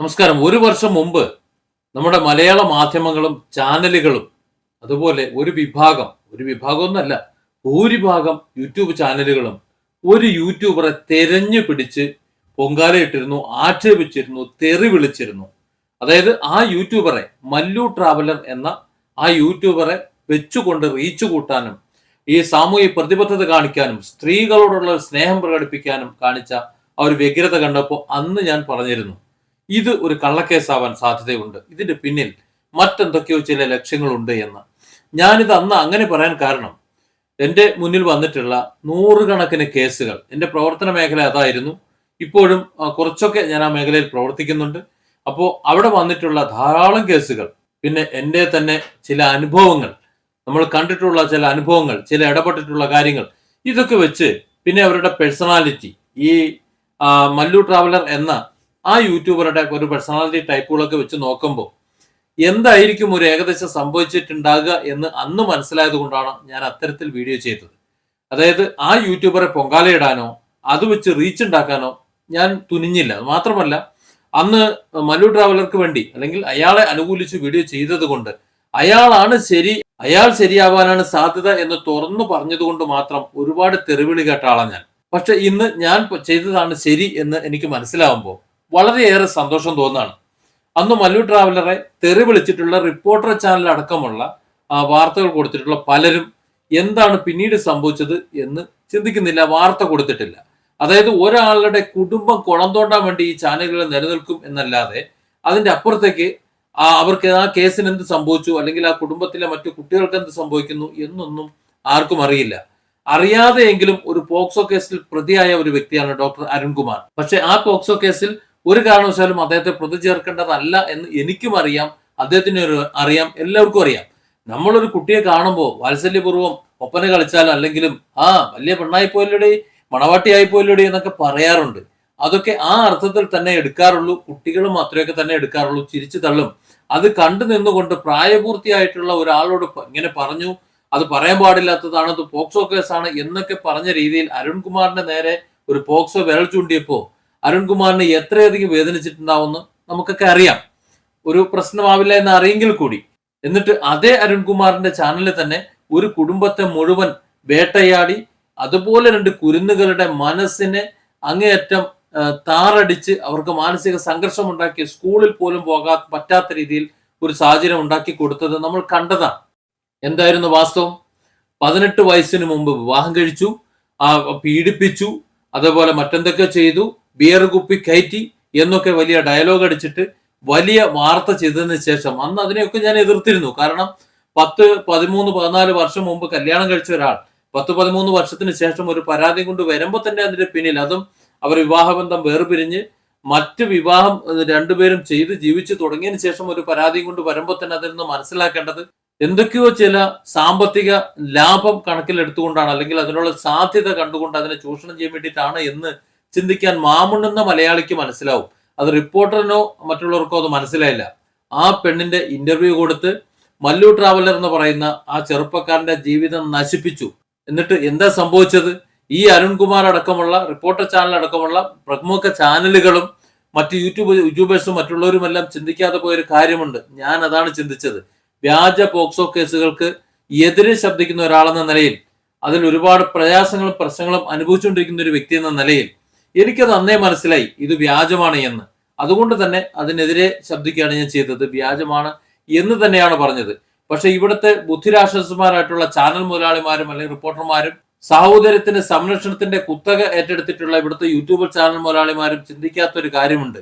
നമസ്കാരം. ഒരു വർഷം മുമ്പ് നമ്മുടെ മലയാള മാധ്യമങ്ങളും ചാനലുകളും അതുപോലെ ഒരു വിഭാഗം ഒരു വിഭാഗം ഒന്നല്ല ഭൂരിഭാഗം യൂട്യൂബ് ചാനലുകളും ഒരു യൂട്യൂബറെ തെരഞ്ഞു പിടിച്ച് പൊങ്കാലയിട്ടിരുന്നു ആക്ഷേപിച്ചിരുന്നു തെറി വിളിച്ചിരുന്നു. അതായത് ആ യൂട്യൂബറെ മല്ലു ട്രാവലർ എന്ന ആ യൂട്യൂബറെ വെച്ചുകൊണ്ട് റീച്ച് കൂട്ടാനും ഈ സാമൂഹിക പ്രതിബദ്ധത കാണിക്കാനും സ്ത്രീകളോടുള്ള സ്നേഹം പ്രകടിപ്പിക്കാനും കാണിച്ച ആ ഒരു വ്യഗ്രത കണ്ടപ്പോൾ അന്ന് ഞാൻ പറഞ്ഞിരുന്നു. ഇത് ഒരു കള്ളക്കേസാവാൻ സാധ്യതയുണ്ട്. ഇതിന്റെ പിന്നിൽ മറ്റെന്തൊക്കെയോ ചില ലക്ഷ്യങ്ങളുണ്ട് എന്ന്. ഞാനിത് അന്ന് അങ്ങനെ പറയാൻ കാരണം എന്റെ മുന്നിൽ വന്നിട്ടുള്ള നൂറുകണക്കിന് കേസുകൾ എന്റെ പ്രവർത്തന മേഖല അതായിരുന്നു. ഇപ്പോഴും കുറച്ചൊക്കെ ഞാൻ ആ മേഖലയിൽ പ്രവർത്തിക്കുന്നുണ്ട്. അപ്പോൾ അവിടെ വന്നിട്ടുള്ള ധാരാളം കേസുകൾ പിന്നെ എന്റെ തന്നെ ചില അനുഭവങ്ങൾ നമ്മൾ കണ്ടിട്ടുള്ള ചില അനുഭവങ്ങൾ ചില ഇടപെട്ടിട്ടുള്ള കാര്യങ്ങൾ ഇതൊക്കെ വെച്ച് പിന്നെ അവരുടെ പേഴ്സണാലിറ്റി ഈ മല്ലു ട്രാവലർ എന്ന ആ യൂട്യൂബറുടെ ഒരു പേഴ്സണാലിറ്റി ടൈപ്പുകളൊക്കെ വെച്ച് നോക്കുമ്പോൾ എന്തായിരിക്കും ഒരു ഏകദേശം സംഭവിച്ചിട്ടുണ്ടാകുക എന്ന് അന്ന് മനസ്സിലായത് കൊണ്ടാണ് ഞാൻ അത്തരത്തിൽ വീഡിയോ ചെയ്തത്. അതായത് ആ യൂട്യൂബറെ പൊങ്കാലയിടാനോ അത് വെച്ച് റീച്ച് ഉണ്ടാക്കാനോ ഞാൻ തുനിഞ്ഞില്ല. മാത്രമല്ല അന്ന് മല്ലു ട്രാവലർക്ക് വേണ്ടി അല്ലെങ്കിൽ അയാളെ അനുകൂലിച്ച് വീഡിയോ ചെയ്തത് കൊണ്ട് അയാളാണ് ശരി അയാൾ ശരിയാവാനാണ് സാധ്യത എന്ന് തുറന്നു പറഞ്ഞതുകൊണ്ട് മാത്രം ഒരുപാട് തെറിവിളി കേട്ട ആളാണ് ഞാൻ. പക്ഷെ ഇന്ന് ഞാൻ ചെയ്തതാണ് ശരി എന്ന് എനിക്ക് മനസ്സിലാവുമ്പോൾ വളരെയേറെ സന്തോഷം തോന്നുകയാണ്. അന്ന് മല്ലു ട്രാവലറെ തെറി വിളിച്ചിട്ടുള്ള റിപ്പോർട്ടർ ചാനൽ അടക്കമുള്ള വാർത്തകൾ കൊടുത്തിട്ടുള്ള പലരും എന്താണ് പിന്നീട് സംഭവിച്ചത് എന്ന് ചിന്തിക്കുന്നില്ല വാർത്ത കൊടുത്തിട്ടില്ല. അതായത് ഒരാളുടെ കുടുംബം കുളം തോണ്ടാൻ വേണ്ടി ഈ ചാനലുകൾ നിലനിൽക്കും എന്നല്ലാതെ അതിന്റെ അപ്പുറത്തേക്ക് ആ അവർക്ക് ആ കേസിന് എന്ത് സംഭവിച്ചു അല്ലെങ്കിൽ ആ കുടുംബത്തിലെ മറ്റു കുട്ടികൾക്ക് എന്ത് സംഭവിക്കുന്നു എന്നൊന്നും ആർക്കും അറിയില്ല. അറിയാതെയെങ്കിലും ഒരു പോക്സോ കേസിൽ പ്രതിയായ ഒരു വ്യക്തിയാണ് ഡോക്ടർ അരുൺകുമാർ. പക്ഷെ ആ പോക്സോ കേസിൽ ഒരു കാരണവശാലും അദ്ദേഹത്തെ പ്രതി ചേർക്കേണ്ടതല്ല എന്ന് എനിക്കും അറിയാം അദ്ദേഹത്തിന് ഒരു അറിയാം എല്ലാവർക്കും അറിയാം. നമ്മളൊരു കുട്ടിയെ കാണുമ്പോൾ വാത്സല്യപൂർവം ഒപ്പന കളിച്ചാൽ അല്ലെങ്കിലും ആ വലിയ പെണ്ണായി പോയില്ലടി മണവാട്ടിയായി പോയില്ലടി എന്നൊക്കെ പറയാറുണ്ട്. അതൊക്കെ ആ അർത്ഥത്തിൽ തന്നെ എടുക്കാറുള്ളൂ കുട്ടികളും മാത്രമൊക്കെ തന്നെ എടുക്കാറുള്ളൂ ചിരിച്ചു തള്ളും. അത് കണ്ടു നിന്നുകൊണ്ട് പ്രായപൂർത്തിയായിട്ടുള്ള ഒരാളോട് ഇങ്ങനെ പറഞ്ഞു അത് പറയാൻ പാടില്ലാത്തതാണ് അത് പോക്സോ കേസാണ് എന്നൊക്കെ പറഞ്ഞ രീതിയിൽ അരുൺകുമാറിന്റെ നേരെ ഒരു പോക്സോ വിരൽ ചൂണ്ടിയപ്പോ അരുൺകുമാറിനെ എത്രയധികം വേദനിച്ചിട്ടുണ്ടാവുമെന്ന് നമുക്കൊക്കെ അറിയാം. ഒരു പ്രശ്നമാവില്ല എന്ന് അറിയെങ്കിൽ കൂടി. എന്നിട്ട് അതേ അരുൺകുമാറിന്റെ ചാനലിൽ തന്നെ ഒരു കുടുംബത്തെ മുഴുവൻ വേട്ടയാടി അതുപോലെ രണ്ട് കുരുന്നുകളുടെ മനസ്സിനെ അങ്ങേയറ്റം താറടിച്ച് അവർക്ക് മാനസിക സംഘർഷം ഉണ്ടാക്കി സ്കൂളിൽ പോലും പോകാ പറ്റാത്ത രീതിയിൽ ഒരു സാഹചര്യം ഉണ്ടാക്കി കൊടുത്തത് നമ്മൾ കണ്ടതാണ്. എന്തായിരുന്നു വാസ്തവം? പതിനെട്ട് വയസ്സിന് മുമ്പ് വിവാഹം കഴിച്ചു പീഡിപ്പിച്ചു അതേപോലെ മറ്റെന്തൊക്കെ ചെയ്തു? ബിയർ കുപ്പി കയറ്റി എന്നൊക്കെ വലിയ ഡയലോഗ് അടിച്ചിട്ട് വലിയ വാർത്ത ചെയ്തതിന് ശേഷം അന്ന് അതിനെയൊക്കെ ഞാൻ എതിർത്തിരുന്നു. കാരണം പത്ത് പതിമൂന്ന് പതിനാല് വർഷം മുമ്പ് കല്യാണം കഴിച്ച ഒരാൾ പത്ത് പതിമൂന്ന് വർഷത്തിന് ശേഷം ഒരു പരാതി കൊണ്ട് വരുമ്പോൾ തന്നെ അതിന്റെ പിന്നിൽ അതും അവർ വിവാഹബന്ധം വേർപിരിഞ്ഞ് മറ്റ് വിവാഹം രണ്ടുപേരും ചെയ്ത് ജീവിച്ചു തുടങ്ങിയതിന് ശേഷം ഒരു പരാതിയും കൊണ്ട് വരുമ്പോൾ തന്നെ അതിൽ നിന്ന് മനസ്സിലാക്കേണ്ടത് എന്തൊക്കെയോ ചില സാമ്പത്തിക ലാഭം കണക്കിലെടുത്തുകൊണ്ടാണ് അല്ലെങ്കിൽ അതിനുള്ള സാധ്യത കണ്ടുകൊണ്ട് അതിനെ ചൂഷണം ചെയ്യാൻ വേണ്ടിയിട്ടാണ് എന്ന് ചിന്തിക്കാൻ മാമുണ്ടെന്ന മലയാളിക്ക് മനസ്സിലാവും. അത് റിപ്പോർട്ടറിനോ മറ്റുള്ളവർക്കോ അത് മനസ്സിലായില്ല. ആ പെണ്ണിന്റെ ഇന്റർവ്യൂ കൊടുത്ത് മല്ലു ട്രാവലർ എന്ന് പറയുന്ന ആ ചെറുപ്പക്കാരന്റെ ജീവിതം നശിപ്പിച്ചു. എന്നിട്ട് എന്താ സംഭവിച്ചത്? ഈ അരുൺകുമാർ അടക്കമുള്ള റിപ്പോർട്ടർ ചാനൽ അടക്കമുള്ള പ്രമുഖ ചാനലുകളും മറ്റ് യൂട്യൂബ് യൂട്യൂബേഴ്സും മറ്റുള്ളവരുമെല്ലാം ചിന്തിക്കാതെ പോയൊരു കാര്യമുണ്ട്. ഞാൻ അതാണ് ചിന്തിച്ചത്. വ്യാജ പോക്സോ കേസുകൾക്ക് എതിരെ ശബ്ദിക്കുന്ന ഒരാളെന്ന നിലയിൽ അതിൽ ഒരുപാട് പ്രയാസങ്ങളും പ്രശ്നങ്ങളും അനുഭവിച്ചുകൊണ്ടിരിക്കുന്ന ഒരു വ്യക്തി എന്ന നിലയിൽ എനിക്കത് അന്നേ മനസ്സിലായി. ഇത് വ്യാജമാണ് എന്ന്. അതുകൊണ്ട് തന്നെ അതിനെതിരെ ശബ്ദിക്കുകയാണ് ഞാൻ ചെയ്തത്. വ്യാജമാണ് എന്ന് തന്നെയാണ് പറഞ്ഞത്. പക്ഷെ ഇവിടുത്തെ ബുദ്ധിരാക്ഷസന്മാരായിട്ടുള്ള ചാനൽ മുതലാളിമാരും അല്ലെങ്കിൽ റിപ്പോർട്ടർമാരും സാഹോദര്യത്തിന്റെ സംരക്ഷണത്തിന്റെ കുത്തക ഏറ്റെടുത്തിട്ടുള്ള ഇവിടുത്തെ യൂട്യൂബ് ചാനൽ മുതലാളിമാരും ചിന്തിക്കാത്ത ഒരു കാര്യമുണ്ട്.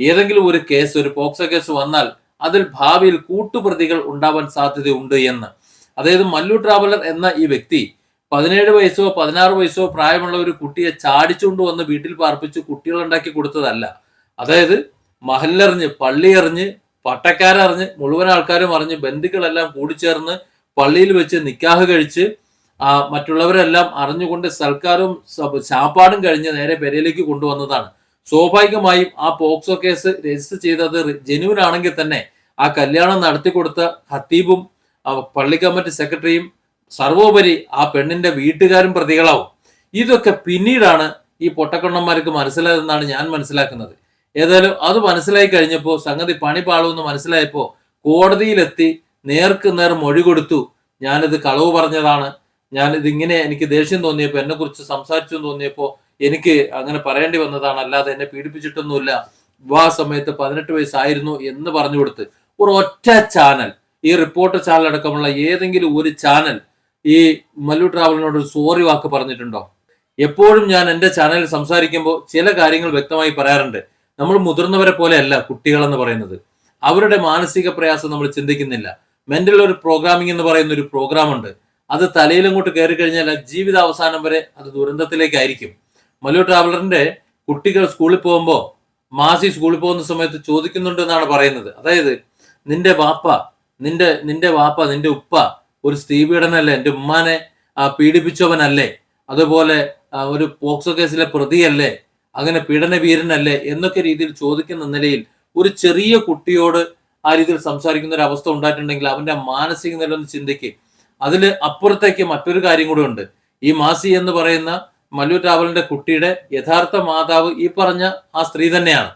ഏതെങ്കിലും ഒരു കേസ് ഒരു പോക്സോ കേസ് വന്നാൽ അതിൽ ഭാവിയിൽ കൂട്ടുപ്രതികൾ ഉണ്ടാവാൻ സാധ്യതയുണ്ട് എന്ന്. അതായത് മല്ലു ട്രാവലർ എന്ന ഈ വ്യക്തി പതിനേഴ് വയസ്സോ പതിനാറ് വയസ്സോ പ്രായമുള്ള ഒരു കുട്ടിയെ ചാടിച്ചുകൊണ്ട് വന്ന് വീട്ടിൽ പാർപ്പിച്ച് കുട്ടികളുണ്ടാക്കി കൊടുത്തതല്ല. അതായത് മഹല്ലെറിഞ്ഞ് പള്ളി അറിഞ്ഞ് പട്ടക്കാരറിഞ്ഞ് മുഴുവൻ ആൾക്കാരും അറിഞ്ഞ് ബന്ധുക്കളെല്ലാം കൂടിച്ചേർന്ന് പള്ളിയിൽ വെച്ച് നിക്കാഹ് കഴിച്ച് മറ്റുള്ളവരെല്ലാം അറിഞ്ഞുകൊണ്ട് സൽക്കാരും ചാപ്പാടും കഴിഞ്ഞ് നേരെ പെരയിലേക്ക് കൊണ്ടുവന്നതാണ്. സ്വാഭാവികമായും ആ പോക്സോ കേസ് രജിസ്റ്റർ ചെയ്തത് ജെന്യൂൻ ആണെങ്കിൽ തന്നെ ആ കല്യാണം നടത്തി കൊടുത്ത ഹത്തീബും പള്ളി കമ്മിറ്റി സെക്രട്ടറിയും സർവോപരി ആ പെണ്ണിന്റെ വീട്ടുകാരും പ്രതികളാവും. ഇതൊക്കെ പിന്നീടാണ് ഈ പൊട്ടക്കണ്ണന്മാർക്ക് മനസ്സിലായതെന്നാണ് ഞാൻ മനസ്സിലാക്കുന്നത്. ഏതായാലും അത് മനസ്സിലായി കഴിഞ്ഞപ്പോൾ സംഗതി പണി പാളുമെന്ന് മനസ്സിലായപ്പോൾ കോടതിയിലെത്തി നേർക്ക് നേർ മൊഴി കൊടുത്തു. ഞാനിത് കളവ് പറഞ്ഞതാണ്. ഞാൻ ഇതിങ്ങനെ എനിക്ക് ദേഷ്യം തോന്നിയപ്പോൾ എന്നെ കുറിച്ച് സംസാരിച്ചു തോന്നിയപ്പോൾ എനിക്ക് അങ്ങനെ പറയേണ്ടി വന്നതാണ്. അല്ലാതെ എന്നെ പീഡിപ്പിച്ചിട്ടൊന്നുമില്ല. വിവാഹ സമയത്ത് പതിനെട്ട് വയസ്സായിരുന്നു എന്ന് പറഞ്ഞു കൊടുത്ത്. ഒരു ഒറ്റ ചാനൽ ഈ റിപ്പോർട്ടർ ചാനൽ അടക്കമുള്ള ഏതെങ്കിലും ഒരു ചാനൽ ഈ മല്ലു ട്രാവലിനോട് ഒരു സോറി വാക്ക് പറഞ്ഞിട്ടുണ്ടോ? എപ്പോഴും ഞാൻ എന്റെ ചാനലിൽ സംസാരിക്കുമ്പോൾ ചില കാര്യങ്ങൾ വ്യക്തമായി പറയാറുണ്ട്. നമ്മൾ മുതിർന്നവരെ പോലെയല്ല കുട്ടികളെന്ന് പറയുന്നത്. അവരുടെ മാനസിക പ്രയാസം നമ്മൾ ചിന്തിക്കുന്നില്ല. മെന്റൽ ഒരു പ്രോഗ്രാമിംഗ് എന്ന് പറയുന്ന ഒരു പ്രോഗ്രാം ഉണ്ട്. അത് തലയിലങ്ങോട്ട് കയറി കഴിഞ്ഞാൽ ജീവിത അവസാനം വരെ അത് ദുരന്തത്തിലേക്കായിരിക്കും. മല്ലു ട്രാവലറിന്റെ കുട്ടികൾ സ്കൂളിൽ പോകുമ്പോൾ മാസി സ്കൂളിൽ പോകുന്ന സമയത്ത് ചോദിക്കുന്നുണ്ട് എന്നാണ് പറയുന്നത്. അതായത് നിന്റെ വാപ്പ നിന്റെ നിന്റെ വാപ്പ നിന്റെ ഉപ്പ ഒരു സ്ത്രീ സ്ത്രീപീഡനല്ലേ എന്റെ ഉമ്മാനെ പീഡിപ്പിച്ചവനല്ലേ? അതുപോലെ ഒരു പോക്സോ കേസിലെ പ്രതിയല്ലേ? അങ്ങനെ പീഡന വീരനല്ലേ? എന്നൊക്കെ രീതിയിൽ ചോദിക്കുന്ന നിലയിൽ ഒരു ചെറിയ കുട്ടിയോട് ആ രീതിയിൽ സംസാരിക്കുന്ന ഒരു അവസ്ഥ ഉണ്ടായിട്ടുണ്ടെങ്കിൽ അവന്റെ മാനസിക നില ഒന്ന് ചിന്തിക്ക്. അതിൽ അപ്പുറത്തേക്ക് മറ്റൊരു കാര്യം കൂടെ ഉണ്ട്. ഈ മാസി എന്ന് പറയുന്ന മല്ലു ട്രാവലിന്റെ കുട്ടിയുടെ യഥാർത്ഥ മാതാവ് ഈ പറഞ്ഞ ആ സ്ത്രീ തന്നെയാണ്.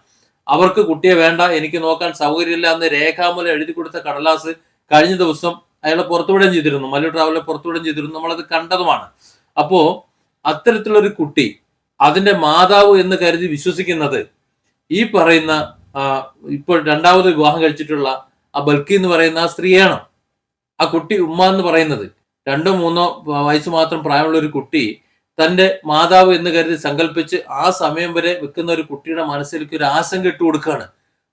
അവർക്ക് കുട്ടിയെ വേണ്ട എനിക്ക് നോക്കാൻ സൗകര്യമില്ല എന്ന് രേഖാമൂലം എഴുതി കൊടുത്ത കടലാസ് കഴിഞ്ഞ ദിവസം അയാളെ പുറത്തുവിടുകയും ചെയ്തിരുന്നു. മല്ലു ട്രാവലെ പുറത്തുവിടുകയും ചെയ്തിരുന്നു. നമ്മളത് കണ്ടതുമാണ്. അപ്പോ അത്തരത്തിലൊരു കുട്ടി അതിന്റെ മാതാവ് എന്ന് കരുതി വിശ്വസിക്കുന്നത് ഈ പറയുന്ന ഇപ്പോൾ രണ്ടാമത് വിവാഹം കഴിച്ചിട്ടുള്ള ആ ബൽക്കി എന്ന് പറയുന്ന ആ സ്ത്രീയാണ്. ആ കുട്ടി ഉമ്മ എന്ന് പറയുന്നത്. രണ്ടോ മൂന്നോ വയസ്സ് മാത്രം പ്രായമുള്ള ഒരു കുട്ടി തന്റെ മാതാവ് എന്ന് കരുതി സങ്കല്പിച്ച് ആ സമയം വരെ വെക്കുന്ന ഒരു കുട്ടിയുടെ മനസ്സിലേക്ക് ഒരു ആശങ്ക ഇട്ട് കൊടുക്കുകയാണ്.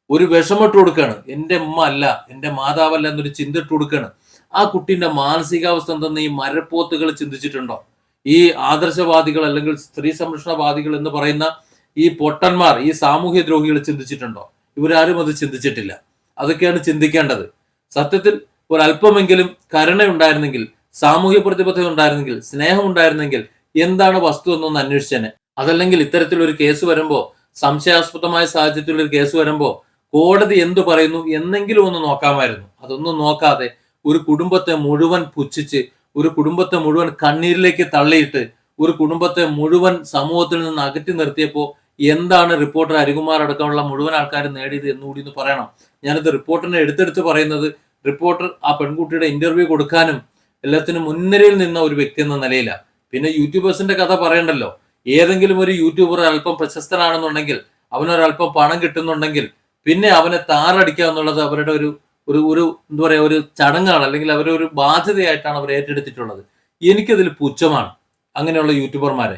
ഒരു വിഷമം ഇട്ട് കൊടുക്കുകയാണ്. എന്റെ ഉമ്മ അല്ല എന്റെ മാതാവല്ല എന്നൊരു ചിന്ത ഇട്ട് കൊടുക്കുകയാണ്. ആ കുട്ടീന്റെ മാനസികാവസ്ഥ എന്തെന്ന് ഈ മരപ്പോത്തുകൾ ചിന്തിച്ചിട്ടുണ്ടോ? ഈ ആദർശവാദികൾ അല്ലെങ്കിൽ സ്ത്രീ സംരക്ഷണവാദികൾ എന്ന് പറയുന്ന ഈ പൊട്ടന്മാർ ഈ സാമൂഹ്യ ദ്രോഹികൾ ചിന്തിച്ചിട്ടുണ്ടോ? ഇവരാരും അത് ചിന്തിച്ചിട്ടില്ല. അതൊക്കെയാണ് ചിന്തിക്കേണ്ടത്. സത്യത്തിൽ ഒരല്പമെങ്കിലും കരുണയുണ്ടായിരുന്നെങ്കിൽ സാമൂഹ്യ പ്രതിബദ്ധത ഉണ്ടായിരുന്നെങ്കിൽ സ്നേഹം ഉണ്ടായിരുന്നെങ്കിൽ എന്താണ് വസ്തു എന്നൊന്ന് അന്വേഷിച്ചേനെ അതല്ലെങ്കിൽ ഇത്തരത്തിലൊരു കേസ് വരുമ്പോ സംശയാസ്പദമായ സാഹചര്യത്തിൽ ഒരു കേസ് വരുമ്പോ കോടതി എന്തു പറയുന്നു? എന്നെങ്കിലും ഒന്ന് നോക്കാമായിരുന്നു. അതൊന്നും നോക്കാതെ ഒരു കുടുംബത്തെ മുഴുവൻ പുച്ഛിച്ച് ഒരു കുടുംബത്തെ മുഴുവൻ കണ്ണീരിലേക്ക് തള്ളിയിട്ട് ഒരു കുടുംബത്തെ മുഴുവൻ സമൂഹത്തിൽ നിന്ന് അകറ്റി നിർത്തിയപ്പോൾ എന്താണ് റിപ്പോർട്ടർ അരികുമാർ അടക്കമുള്ള മുഴുവൻ ആൾക്കാരും നേടിയത് എന്നുകൂടി ഒന്ന് പറയണം. ഞാനിത് റിപ്പോർട്ടറിനെ എടുത്തെടുത്ത് പറയുന്നത് റിപ്പോർട്ടർ ആ പെൺകുട്ടിയുടെ ഇന്റർവ്യൂ കൊടുക്കാനും എല്ലാത്തിനും മുൻനിരയിൽ നിന്ന ഒരു വ്യക്തി എന്ന നിലയിലാണ് പിന്നെ യൂട്യൂബേഴ്സിന്റെ കഥ പറയണ്ടല്ലോ. ഏതെങ്കിലും ഒരു യൂട്യൂബർ അല്പം പ്രശസ്തനാണെന്നുണ്ടെങ്കിൽ അവനൊരല്പം പണം കിട്ടുന്നുണ്ടെങ്കിൽ പിന്നെ അവനെ താറടിക്കുക എന്നുള്ളത് അവരുടെ ഒരു ഒരു ഒരു എന്താ പറയുക ഒരു ചടങ്ങാണ് അല്ലെങ്കിൽ അവരൊരു ബാധ്യതയായിട്ടാണ് അവർ ഏറ്റെടുത്തിട്ടുള്ളത്. എനിക്കതിൽ പുച്ഛമാണ്. അങ്ങനെയുള്ള യൂട്യൂബർമാരെ.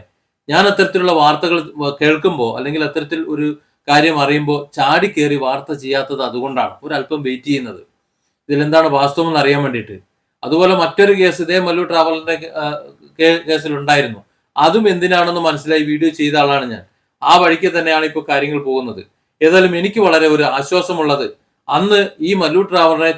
ഞാൻ അത്തരത്തിലുള്ള വാർത്തകൾ കേൾക്കുമ്പോൾ അല്ലെങ്കിൽ അത്തരത്തിൽ ഒരു കാര്യം അറിയുമ്പോൾ ചാടി കയറി വാർത്ത ചെയ്യാത്തത് അതുകൊണ്ടാണ്. ഒരല്പം വെയിറ്റ് ചെയ്യുന്നത്. ഇതിലെന്താണ് വാസ്തവം എന്ന് അറിയാൻ വേണ്ടിയിട്ട്. അതുപോലെ മറ്റൊരു കേസ് ഇതേ മല്ലു ട്രാവലറിന്റെ കേസിൽ ഉണ്ടായിരുന്നു. അതും എന്തിനാണെന്ന് മനസ്സിലായി വീഡിയോ ചെയ്ത ആളാണ് ഞാൻ. ആ വഴിക്ക് തന്നെയാണ് ഇപ്പോൾ കാര്യങ്ങൾ പോകുന്നത്. ഏതായാലും എനിക്ക് വളരെ ഒരു ആശ്വാസമുള്ളത് അന്ന് ഈ മല്ലു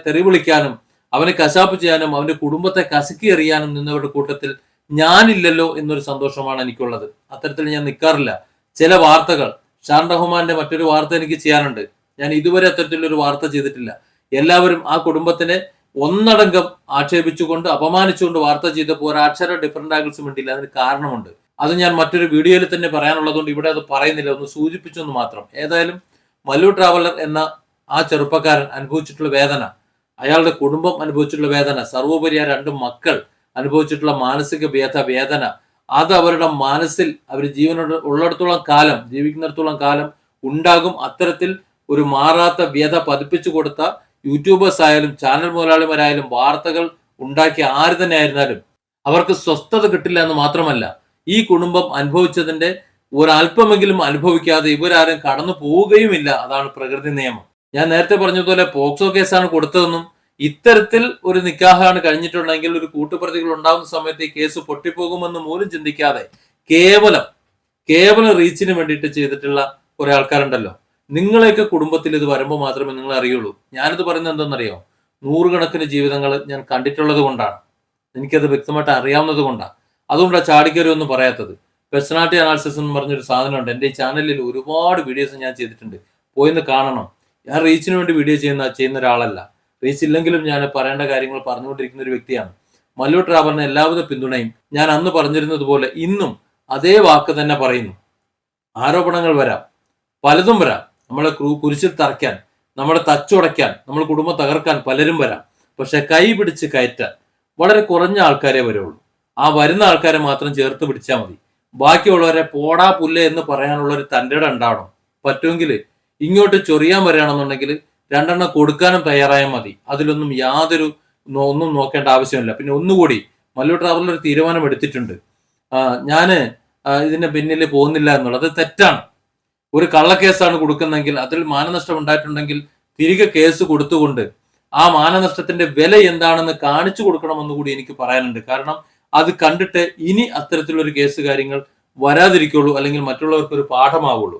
തെറി വിളിക്കാനും അവനെ കശാപ്പ് ചെയ്യാനും അവന്റെ കുടുംബത്തെ കസക്കി എറിയാനും നിന്നവരുടെ കൂട്ടത്തിൽ ഞാനില്ലല്ലോ എന്നൊരു സന്തോഷമാണ് എനിക്കുള്ളത്. അത്തരത്തിൽ ഞാൻ നിൽക്കാറില്ല ചില വാർത്തകൾ. ഷാൻ റഹ്മാന്റെ മറ്റൊരു വാർത്ത എനിക്ക് ചെയ്യാനുണ്ട്. ഞാൻ ഇതുവരെ അത്തരത്തിലൊരു വാർത്ത ചെയ്തിട്ടില്ല. എല്ലാവരും ആ കുടുംബത്തിനെ ഒന്നടങ്കം ആക്ഷേപിച്ചുകൊണ്ട് അപമാനിച്ചുകൊണ്ട് വാർത്ത ചെയ്തപ്പോൾ ഒരക്ഷര ഡിഫറെന്റ് ആംഗിൾസും വേണ്ടിയില്ല അതിന് കാരണമുണ്ട്. അത് ഞാൻ മറ്റൊരു വീഡിയോയിൽ തന്നെ പറയാനുള്ളതുകൊണ്ട് ഇവിടെ അത് പറയുന്നില്ല. ഒന്ന് സൂചിപ്പിച്ചൊന്ന് മാത്രം. ഏതായാലും മല്ലു ട്രാവലർ എന്ന ആ ചെറുപ്പക്കാരൻ അനുഭവിച്ചിട്ടുള്ള വേദന അയാളുടെ കുടുംബം അനുഭവിച്ചിട്ടുള്ള വേദന സർവോപരി ആ രണ്ട് മക്കൾ അനുഭവിച്ചിട്ടുള്ള മാനസിക വേദ വേദന അത് അവരുടെ മനസ്സിൽ അവർ ജീവനോട് ഉള്ളിടത്തോളം കാലം ജീവിക്കുന്നിടത്തോളം കാലം ഉണ്ടാകും. അത്തരത്തിൽ ഒരു മാറാത്ത വ്യഥ പതിപ്പിച്ചു കൊടുത്ത യൂട്യൂബേഴ്സ് ആയാലും ചാനൽ മുതലാളിമാരായാലും വാർത്തകൾ ഉണ്ടാക്കിയ ആര് തന്നെ ആയിരുന്നാലും അവർക്ക് സ്വസ്ഥത കിട്ടില്ല എന്ന് മാത്രമല്ല ഈ കുടുംബം അനുഭവിച്ചതിന്റെ ഒരല്പമെങ്കിലും അനുഭവിക്കാതെ ഇവരാരും കടന്നു പോവുകയുമില്ല. അതാണ് പ്രകൃതി നിയമം. ഞാൻ നേരത്തെ പറഞ്ഞതുപോലെ പോക്സോ കേസാണ് കൊടുത്തതെന്നും ഇത്തരത്തിൽ ഒരു നിക്കാഹാണ് കഴിഞ്ഞിട്ടുണ്ടെങ്കിൽ ഒരു കൂട്ടുപ്രതികൾ ഉണ്ടാകുന്ന സമയത്ത് ഈ കേസ് പൊട്ടിപ്പോകുമെന്ന് പോലും ചിന്തിക്കാതെ കേവലം കേവലം റീച്ചിന് വേണ്ടിയിട്ട് ചെയ്തിട്ടുള്ള കുറെ ആൾക്കാരുണ്ടല്ലോ. നിങ്ങളെയൊക്കെ കുടുംബത്തിൽ ഇത് വരുമ്പോൾ മാത്രമേ നിങ്ങൾ അറിയുള്ളൂ. ഞാനിത് പറയുന്നത് എന്തെന്നറിയോ? നൂറുകണക്കിന് ജീവിതങ്ങൾ ഞാൻ കണ്ടിട്ടുള്ളത് കൊണ്ടാണ്. എനിക്കത് വ്യക്തമായിട്ട് അറിയാവുന്നത് കൊണ്ടാണ്. അതുകൊണ്ടാണ് ചാടിക്കരു എന്ന് പറയാത്തത്. പേഴ്സണാലിറ്റി അനാലിസിസ് എന്ന് പറഞ്ഞൊരു സാധനമുണ്ട്. എന്റെ ഈ ചാനലിൽ ഒരുപാട് വീഡിയോസ് ഞാൻ ചെയ്തിട്ടുണ്ട്. പോയിന്ന് കാണണം. ഞാൻ റീച്ചിന് വേണ്ടി വീഡിയോ ചെയ്യുന്ന ചെയ്യുന്ന ഒരാളല്ല. റീച്ച് ഇല്ലെങ്കിലും ഞാൻ പറയേണ്ട കാര്യങ്ങൾ പറഞ്ഞുകൊണ്ടിരിക്കുന്ന ഒരു വ്യക്തിയാണ്. മല്ലു ട്രാവലിന് എല്ലാവിധ പിന്തുണയും ഞാൻ അന്ന് പറഞ്ഞിരുന്നത് പോലെ ഇന്നും അതേ വാക്ക് തന്നെ പറയുന്നു. ആരോപണങ്ങൾ വരാം. പലതും വരാം. നമ്മളെ ക്രൂ കുരിശിൽ തറയ്ക്കാൻ നമ്മളെ തച്ചുടയ്ക്കാൻ നമ്മൾ കുടുംബം തകർക്കാൻ പലരും വരാം. പക്ഷെ കൈ പിടിച്ച് കയറ്റാൻ വളരെ കുറഞ്ഞ ആൾക്കാരെ വരുള്ളൂ. ആ വരുന്ന ആൾക്കാരെ മാത്രം ചേർത്ത് പിടിച്ചാൽ മതി. ബാക്കിയുള്ളവരെ പോടാ പുല്ല് എന്ന് പറയാനുള്ള ഒരു തന്റെ ഉണ്ടാവണം. പറ്റുമെങ്കിൽ ഇങ്ങോട്ട് ചൊറിയാൻ വരികയാണെന്നുണ്ടെങ്കിൽ രണ്ടെണ്ണം കൊടുക്കാനും തയ്യാറായാൽ മതി. അതിലൊന്നും യാതൊരു ഒന്നും നോക്കേണ്ട ആവശ്യമില്ല. പിന്നെ ഒന്നുകൂടി മല്ലു ട്രാവലർ ഒരു തീരുമാനം എടുത്തിട്ടുണ്ട്. ഞാൻ ഇതിന്റെ പിന്നിൽ പോകുന്നില്ല എന്നുള്ളത് തെറ്റാണ്. ഒരു കള്ളക്കേസാണ് കൊടുക്കുന്നതെങ്കിൽ അതിൽ മാനനഷ്ടം ഉണ്ടായിട്ടുണ്ടെങ്കിൽ തിരികെ കേസ് കൊടുത്തുകൊണ്ട് ആ മാനനഷ്ടത്തിന്റെ വില എന്താണെന്ന് കാണിച്ചു കൊടുക്കണമെന്ന് കൂടി എനിക്ക് പറയാനുണ്ട്. കാരണം അത് കണ്ടിട്ട് ഇനി അത്തരത്തിലൊരു കേസ് കാര്യങ്ങൾ വരാതിരിക്കുള്ളൂ അല്ലെങ്കിൽ മറ്റുള്ളവർക്ക് ഒരു പാഠമാവുള്ളൂ.